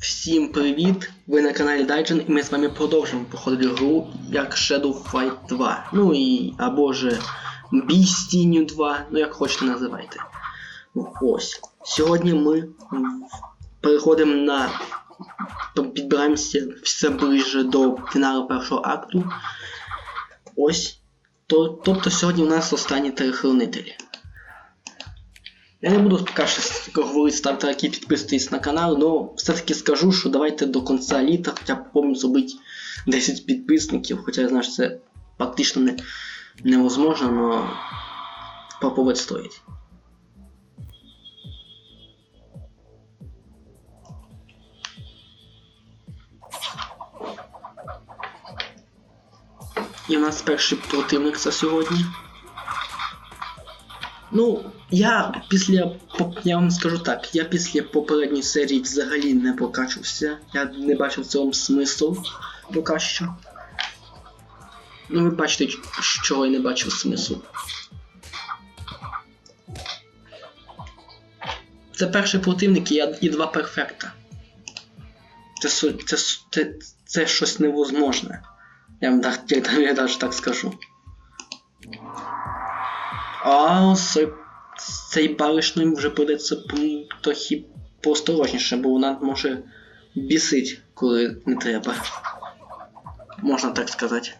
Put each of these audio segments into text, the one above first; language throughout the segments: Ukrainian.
Всім привіт! Ви на каналі Дайджен і ми з вами продовжуємо проходити гру як Shadow Fight 2. Ну і або же Бій 2, ну як хочете називайте. Ось. Сьогодні ми переходимо на. підбираємося все ближче до фіналу першого акту. Ось. Тобто сьогодні у нас останній телехранитель. Я не буду поки що говорити, ставте лайки, підписуйтесь на канал, але все-таки скажу, що давайте до кінця літа хоча б помню зробити 10 підписників, хоча я знаю, що це практично не, невозможно, але попробувати стоїть. І у нас перший противник за сьогодні. Ну, я після. Я вам скажу так, я після попередньої серії взагалі не прокачувався. Я не бачив в цьому смислу поки що. Ну, ви бачите, чого я не бачив смислу. Це перший противник і, і два перфекта. Це, це, це, це щось невозможне. Я вам так, я, я навіть так скажу. А з цей баришною вже придеться трохи поосторожніше, бо вона може бісить, коли не треба. Можна так сказати.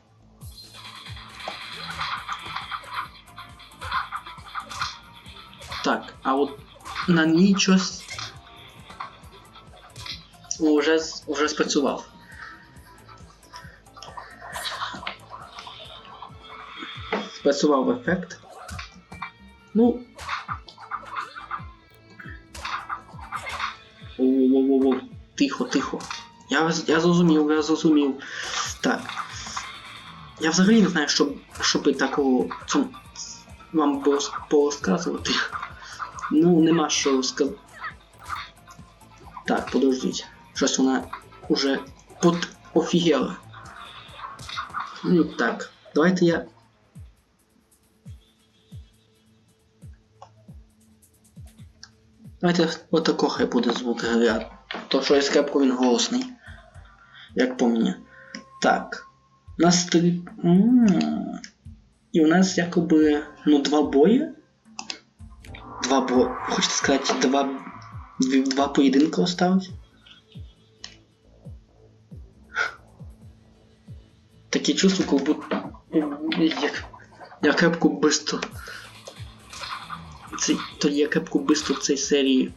Так, а от на ній щось уже, уже спрацював. Спрацював ефект. Ну. Тихо, тихо. Я, я зрозумів, я зрозумів. Так. Я взагалі не знаю, що, що би такого цьому вам порозказувати. Ну, нема що сказати. Так, подождіть. Щось вона уже под офігела. Ну так, давайте я Давайте отако хай буде звук гряд. То що із кепку він голосний. Як по мені. Так. У нас три. М. І у нас якоби. Ну, два бої. Два бої. Хочете сказати, два. Два поєдинки осталось? Таке чувство, как будто. Я кепку быстро цей, то я кепку бистро в цій серії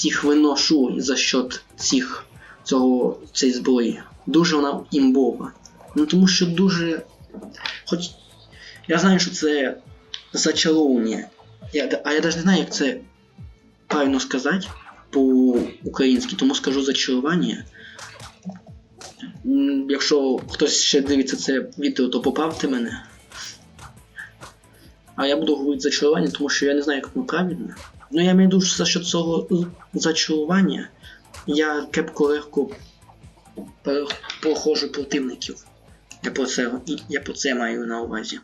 всіх виношу за счет цих цього цієї зброї. Дуже вона імбова. Ну тому що дуже. Хоч. Я знаю, що це зачаровування. Я, а я навіть не знаю, як це правильно сказати по-українськи, тому скажу зачарування. Якщо хтось ще дивиться це відео, то поправте мене. А я буду говорити зачарування, тому що я не знаю, як воно правильно. Ну я маю виду, за що цього зачарування я кепко легко проходжу противників. Я про це, я про це маю на увазі.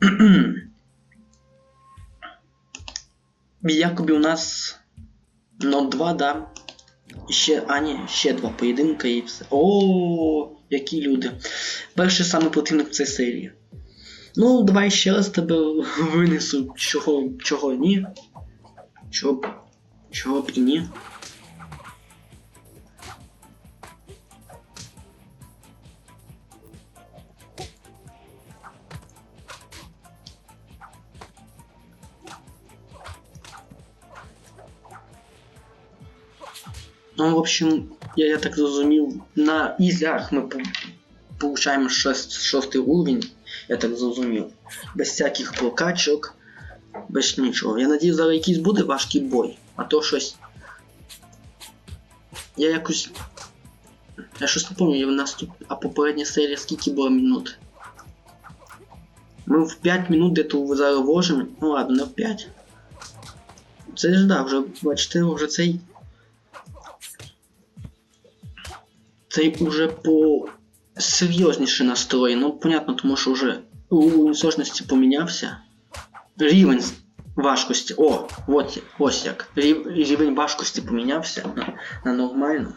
І якоби у нас 0-2, да. Ще, а ще два поєдинка і все. О, які люди. Перший саме противник в цій серії. Ну, давай ще раз тебе винесу, чого, чого ні. Чого б, чого б і ні. Ну, в общем, я, я так зрозумів, на ізях ми получаємо 6, 6 уровень, я так зрозумів. Без всяких прокачок, без нічого. Я надію, зараз якийсь буде важкий бой, а то щось. Я якось. Я щось не пам'ятаю, в нас тут. А попередня серія скільки було минут? Ми в 5 минут де-то зараз вложимо. Ну ладно, не в 5. Це ж да, вже бачите, вже цей. Цей уже по серйозніше настрої. Ну, понятно, тому що вже уровень сложності помінявся. Рівень важкості. О, от, ось як. Рів- Рівень важкості помінявся на, на нормально.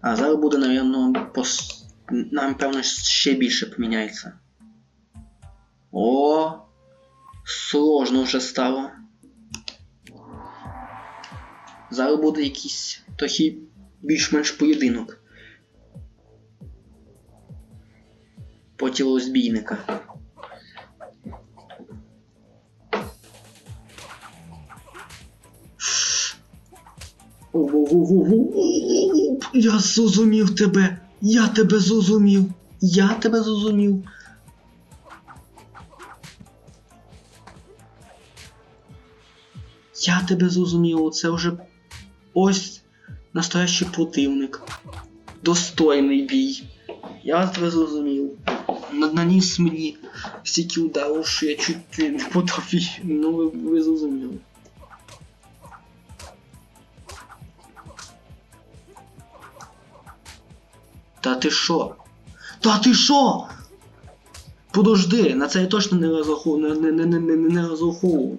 А зараз буде, напевно, пос... напевно, ще більше поміняється. О, сложно вже стало. Зараз буде якийсь трохи більш-менш поєдинок. По тілозбійника. О-о-о-о-о-о-о-о! Я зрозумів тебе! Я тебе зрозумів! Я тебе зрозумів! Я тебе зрозумів, це вже ось настоящий противник. Достойний бій. Я тебе зрозумів. На- Наніс мені стільки ударів, що я чуть не потопів. Ну ви, ви зрозуміли. Та ти що? Та ти що? Подожди, на це я точно не розраховував, не, не, не, не, не, розраховував.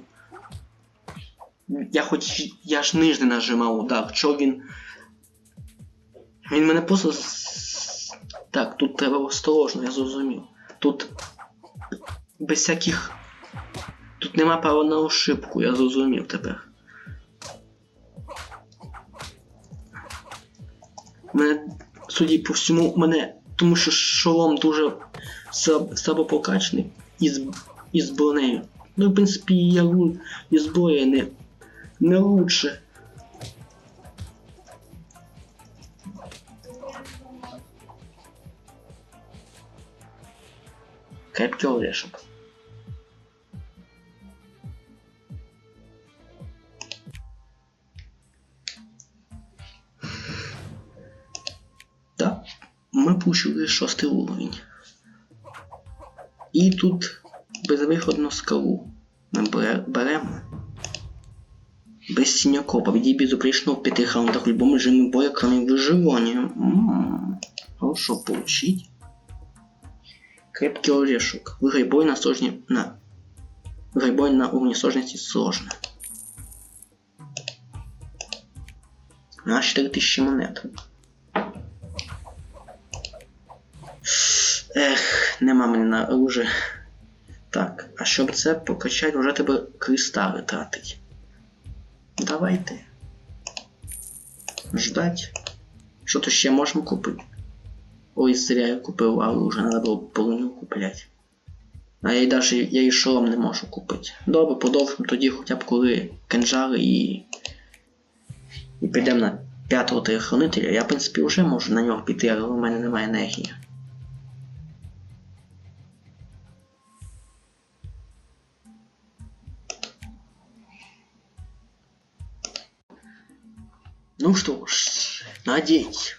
Я хоч. я ж нижний нажимав удар, чо він. Він мене просто. Так, тут треба осторожно, я зрозумів. Тут. Без всяких. Тут нема права на ошибку, я зрозумів тепер. Мене, судді по всьому, мене. Тому що шолом дуже слаб- слабо із, із бронею. Ну, в принципі, я ру- і зброя не, не лучше. Крепкий орешек. ми пушили шостий уровень. І тут безвиходну скалу ми бере- беремо. Без синяков, победи безупречно в пяти раундах в любом режиме боя, кроме выживания. М-м-м. Хорошо получить. Крепкий орешек. Выиграй бой на сложне... На... Выиграй бой на уровне сложности сложно. На 4000 монет. Ех, нема мене на оружие. Так, а щоб це покачати, вже тебе кристали тратить. Давайте. Ждать. Що то ще можемо купити? Ой, зря я купив, але вже треба було половину купляти. А я й даже я і шолом не можу купити. Добре, продовжимо тоді хоча б коли кинжали і. І підемо на п'ятого телехранителя. Я, в принципі, вже можу на нього піти, але у мене немає енергії. Ну что ж, надіть.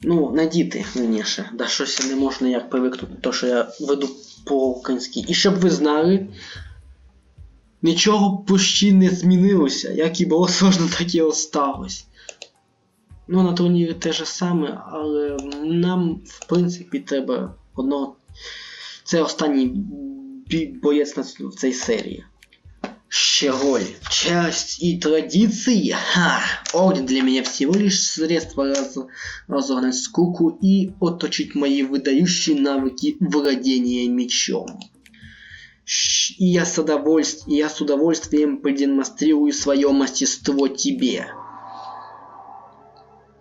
Ну, надіти, вірніше. Да щось я не можу ніяк привикнути, то що я веду по-українськи. І щоб ви знали, нічого почти не змінилося. Як і було сложно, так і осталось. Ну, на турнірі те же саме, але нам, в принципі, треба одного. Це останній боєць в цій серії. Щеголь. Часть и традиции. Ха. Орден для меня всего лишь средство раз... разогнать скуку и отточить мои выдающие навыки владения мечом. Щ- И я с удовольствием, и я с удовольствием продемонстрирую свое мастерство тебе.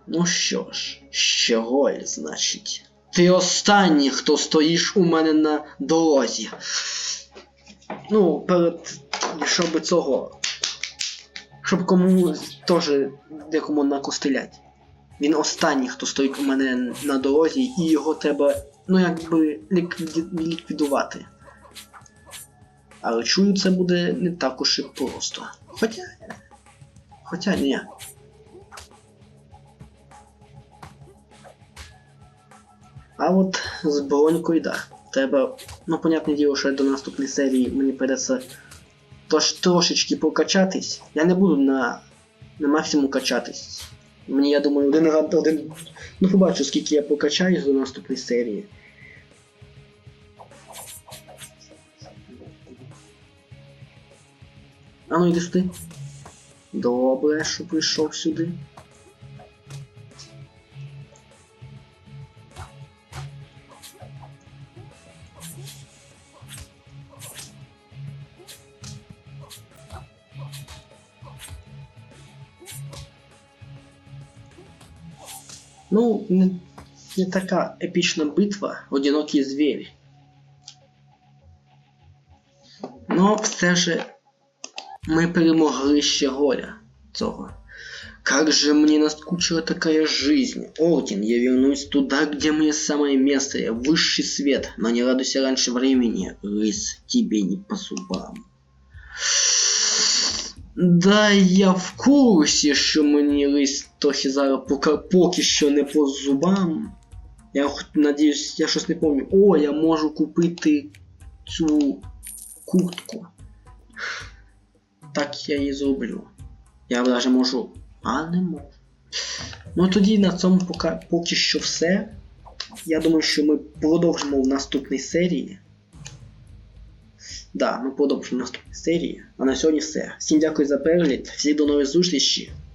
Ну що ж, Щеголь, значить. Ти останній, хто стоїш у мене на дорозі. Ну, перед. Щоб цього. Щоб комусь теж декому накостелять. Він останній, хто стоїть у мене на дорозі, і його треба, ну якби ліквідувати. Але чую, це буде не так уж і просто. Хоча. Хоча ні. А от з бронькою, да. Треба. Ну, понятне діло, що до наступної серії мені придеться тож трошечки покачатись. Я не буду на, на максимум качатись. Мені, я думаю, один один. Ну, побачу, скільки я покачаюсь до наступної серії. А ну йди сюди. Добре, що прийшов сюди. Ну, не, не така епічна битва, одинокий звір. Но все же мы перемогли ще горя цього. Как же мне наскучила такая жизнь. Орден, я вернусь туда, где мне самое место, я высший свет, но не радуйся раньше времени, рыс тебе не по зубам. Да, я в курсі, що мені рись трохи зараз поки, поки що не по зубам. Я хоч надіюсь, я щось не пам'ятаю. О, я можу купити цю куртку. Так я і зроблю. Я навіть можу. А не можу. Ну тоді на цьому поки що все. Я думаю, що ми продовжимо в наступній серії. Да, ми подобаємо наступні серії. А на сьогодні все. Всім дякую за перегляд, всі до нових зустрічей.